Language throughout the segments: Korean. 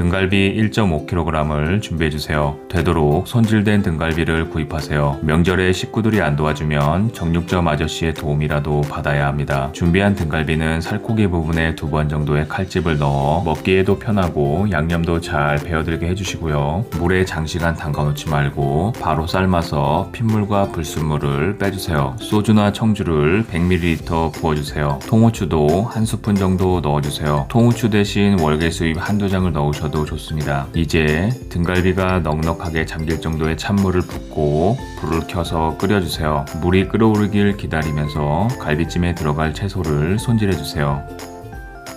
등갈비 1.5kg을 준비해주세요. 되도록 손질된 등갈비를 구입하세요. 명절에 식구들이 안 도와주면 정육점 아저씨의 도움이라도 받아야 합니다. 준비한 등갈비는 살코기 부분에 두 번 정도의 칼집을 넣어 먹기에도 편하고 양념도 잘 배어들게 해주시고요. 물에 장시간 담가놓지 말고 바로 삶아서 핏물과 불순물을 빼주세요. 소주나 청주를 100ml 부어주세요. 통후추도 한 스푼 정도 넣어주세요. 통후추 대신 월계 수잎 한두 장을 넣으셔도 좋습니다. 이제 등갈비가 넉넉하게 잠길 정도의 찬물을 붓고 불을 켜서 끓여주세요. 물이 끓어오르길 기다리면서 갈비찜에 들어갈 채소를 손질해주세요.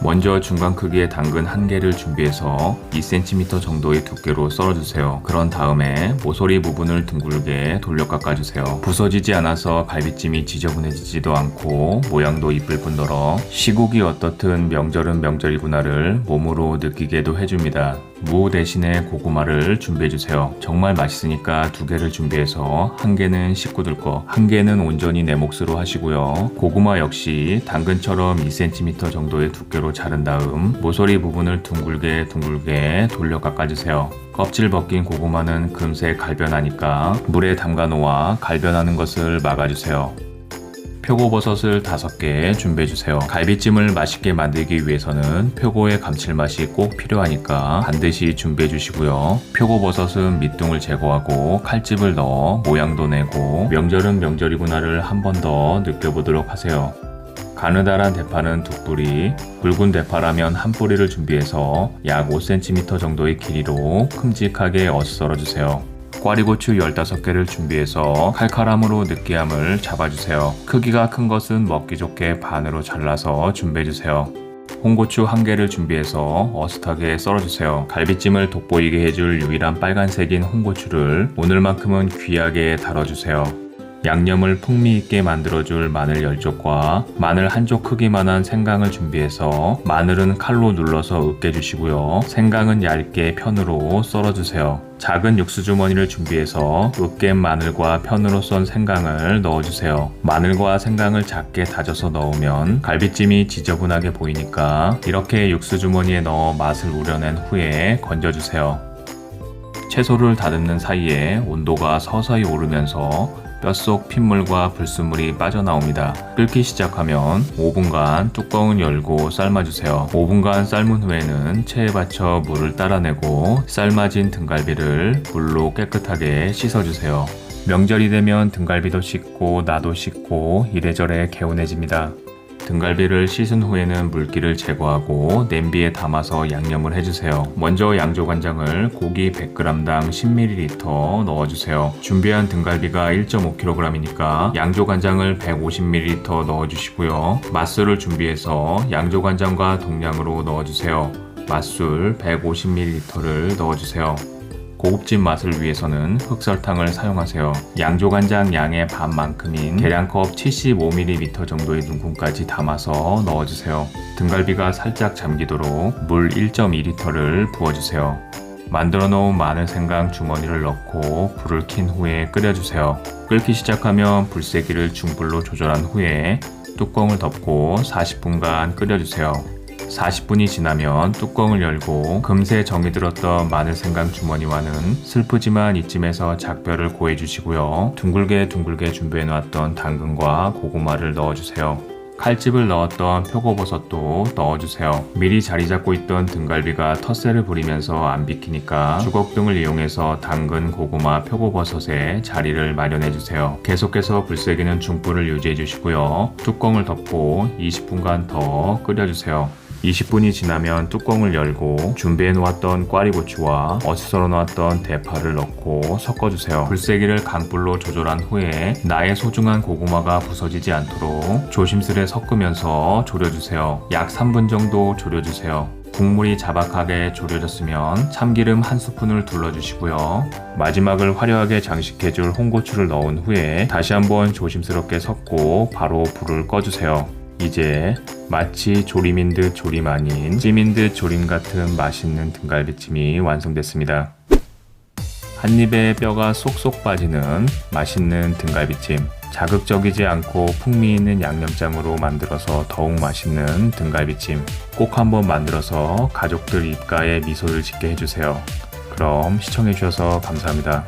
먼저 중간 크기의 당근 한 개를 준비해서 2cm 정도의 두께로 썰어주세요. 그런 다음에 모서리 부분을 둥글게 돌려 깎아주세요. 부서지지 않아서 갈비찜이 지저분해지지도 않고 모양도 이쁠 뿐더러 시국이 어떻든 명절은 명절이구나를 몸으로 느끼게도 해줍니다. 무 대신에 고구마를 준비해 주세요. 정말 맛있으니까 두 개를 준비해서 한 개는 식구들 거, 한 개는 온전히 내 몫으로 하시고요. 고구마 역시 당근처럼 2cm 정도의 두께로 자른 다음 모서리 부분을 둥글게 둥글게 돌려 깎아주세요. 껍질 벗긴 고구마는 금세 갈변하니까 물에 담가 놓아 갈변하는 것을 막아주세요. 표고버섯을 5개 준비해주세요. 갈비찜을 맛있게 만들기 위해서는 표고의 감칠맛이 꼭 필요하니까 반드시 준비해주시고요. 표고버섯은 밑둥을 제거하고 칼집을 넣어 모양도 내고 명절은 명절이구나를 한 번 더 느껴보도록 하세요. 가느다란 대파는 두 뿌리, 굵은 대파라면 한 뿌리를 준비해서 약 5cm 정도의 길이로 큼직하게 어슷 썰어주세요. 꽈리고추 15개를 준비해서 칼칼함으로 느끼함을 잡아주세요. 크기가 큰 것은 먹기 좋게 반으로 잘라서 준비해주세요. 홍고추 한 개를 준비해서 어슷하게 썰어주세요. 갈비찜을 돋보이게 해줄 유일한 빨간색인 홍고추를 오늘만큼은 귀하게 다뤄주세요. 양념을 풍미있게 만들어줄 마늘 10쪽과 마늘 한쪽 크기만한 생강을 준비해서 마늘은 칼로 눌러서 으깨주시고요. 생강은 얇게 편으로 썰어주세요. 작은 육수 주머니를 준비해서 으깬 마늘과 편으로 썬 생강을 넣어주세요. 마늘과 생강을 작게 다져서 넣으면 갈비찜이 지저분하게 보이니까 이렇게 육수 주머니에 넣어 맛을 우려낸 후에 건져주세요. 채소를 다듬는 사이에 온도가 서서히 오르면서 뼛속 핏물과 불순물이 빠져나옵니다. 끓기 시작하면 5분간 뚜껑을 열고 삶아주세요. 5분간 삶은 후에는 체에 받쳐 물을 따라내고 삶아진 등갈비를 물로 깨끗하게 씻어주세요. 명절이 되면 등갈비도 씻고 나도 씻고 이래저래 개운해집니다. 등갈비를 씻은 후에는 물기를 제거하고 냄비에 담아서 양념을 해주세요. 먼저 양조간장을 고기 100g당 10ml 넣어주세요. 준비한 등갈비가 1.5kg이니까 양조간장을 150ml 넣어주시고요. 맛술을 준비해서 양조간장과 동량으로 넣어주세요. 맛술 150ml를 넣어주세요. 고급진 맛을 위해서는 흑설탕을 사용하세요. 양조간장 양의 반만큼인 계량컵 75ml 정도의 눈금까지 담아서 넣어주세요. 등갈비가 살짝 잠기도록 물 1.2리터를 부어주세요. 만들어 놓은 마늘 생강 주머니를 넣고 불을 킨 후에 끓여주세요. 끓기 시작하면 불세기를 중불로 조절한 후에 뚜껑을 덮고 40분간 끓여주세요. 40분이 지나면 뚜껑을 열고 금세 정이 들었던 마늘 생강 주머니와는 슬프지만 이쯤에서 작별을 고해 주시고요. 둥글게 둥글게 준비해 놨던 당근과 고구마를 넣어 주세요. 칼집을 넣었던 표고버섯도 넣어주세요. 미리 자리 잡고 있던 등갈비가 텃세를 부리면서 안 비키니까 주걱 등을 이용해서 당근, 고구마, 표고버섯에 자리를 마련해 주세요. 계속해서 불세기는 중불을 유지해 주시고요. 뚜껑을 덮고 20분간 더 끓여주세요. 20분이 지나면 뚜껑을 열고 준비해 놓았던 꽈리고추와 어슷 썰어 놓았던 대파를 넣고 섞어주세요. 불세기를 강불로 조절한 후에 나의 소중한 고구마가 부서지지 않도록 조심스레 섞으면서 졸여주세요. 약 3분 정도 졸여주세요. 국물이 자박하게 졸여졌으면 참기름 한 스푼을 둘러주시고요. 마지막을 화려하게 장식해줄 홍고추를 넣은 후에 다시 한번 조심스럽게 섞고 바로 불을 꺼주세요. 이제 마치 조림인 듯 조림 아닌 찜인 듯 조림 같은 맛있는 등갈비찜이 완성됐습니다. 한 입에 뼈가 쏙쏙 빠지는 맛있는 등갈비찜. 자극적이지 않고 풍미 있는 양념장으로 만들어서 더욱 맛있는 등갈비찜. 꼭 한번 만들어서 가족들 입가에 미소를 짓게 해주세요. 그럼 시청해주셔서 감사합니다.